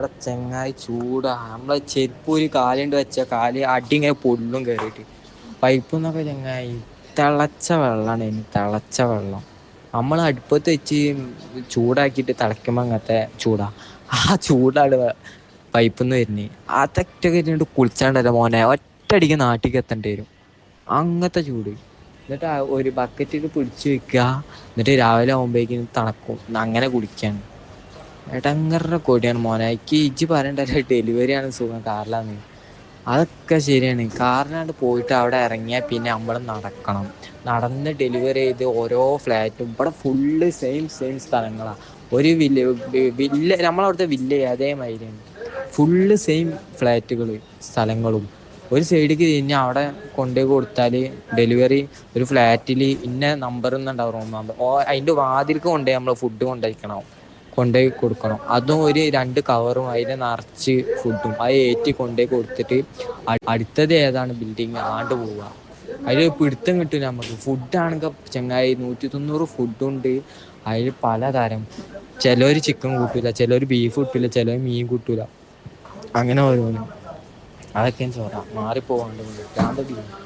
ഇവിടെ ചെങ്ങായി ചൂടാ. നമ്മളെ ചെരുപ്പ് ഒരു കാലുണ്ട് വെച്ച കാൽ അടി ഇങ്ങനെ പൊള്ളും കേറിട്ട് പൈപ്പ്ന്നൊക്കെ ചങ്ങായി. തിളച്ച വെള്ളാണ് തിളച്ച വെള്ളം. നമ്മൾ അടുപ്പത്ത് വെച്ച് ചൂടാക്കിയിട്ട് തിളയ്ക്കുമ്പോ അങ്ങനത്തെ ചൂടാ. ആ ചൂടാണ് പൈപ്പിൽ നിന്ന് വരുന്നത് അതൊക്കെ ഇരുന്നിട്ട് കുളിച്ചാണ്ടല്ലോ മോനെ. ഒറ്റടിക്ക് നാട്ടിക്ക് എത്തേണ്ടി വരും. അങ്ങനത്തെ ചൂട്. എന്നിട്ട് ഒരു ബക്കറ്റിൽ പിടിച്ച് വെക്കുക. എന്നിട്ട് രാവിലെ ആകുമ്പോഴേക്കും തണക്കും. അങ്ങനെ കുളിക്കാണ്. എടങ്ങറ കൊടിയാണ് മോനെ. എനിക്ക് ഇജ്ജ് പറയണ്ടല്ലോ ഡെലിവറിയാണ് സുഖം കാറിലാന്ന്. അതൊക്കെ ശരിയാണ്. കാറിനാണ്ട് പോയിട്ട് അവിടെ ഇറങ്ങിയാ പിന്നെ നമ്മൾ നടക്കണം. നടന്ന് ഡെലിവറി ചെയ്ത് ഓരോ ഫ്ലാറ്റും ഇവിടെ ഫുള്ള് സെയിം സെയിം സ്ഥലങ്ങളാണ് ഒരു വില്ല വില്ല നമ്മളവിടുത്തെ വില്ല അതേമാതിരിയാണ്. ഫുള്ള് സെയിം ഫ്ലാറ്റുകൾ സ്ഥലങ്ങളും. ഒരു സൈഡിക്ക് തിരിഞ്ഞ് അവിടെ കൊണ്ടുപോയി കൊടുത്താൽ ഡെലിവറി ഒരു ഫ്ലാറ്റിൽ ഇന്ന നമ്പർ റൂം നമ്പർ ഓ അതിന്റെ വാതിൽക്ക് കൊണ്ടുപോയി നമ്മൾ ഫുഡ് കൊണ്ടയ്ക്കണം. കൊണ്ടോയി കൊടുക്കണം. അതും ഒരു രണ്ട് കവറും അതിനെ നിറച്ച് ഫുഡും അത് ഏറ്റി കൊണ്ടോയി കൊടുത്തിട്ട് അടുത്തത് ഏതാണ് ബിൽഡിങ് ആണ്ട് പോവുക. അതിൽ പിടുത്തം കിട്ടൂല നമുക്ക് ഫുഡാണെങ്കിൽ ചങ്ങായി നൂറ്റി തൊണ്ണൂറ് ഫുഡ് ഉണ്ട്. അതിൽ പലതരം ചിലർ ചിക്കൻ കൂട്ടൂല ചിലർ ബീഫ് കൂട്ടൂല ചിലർ മീൻ കൂട്ടില്ല അങ്ങനെ ഓരോന്നും. അതൊക്കെ ചോറ. മാറിപ്പോവാണ്ട്. ഭ്രാന്ത് പിടിക്കും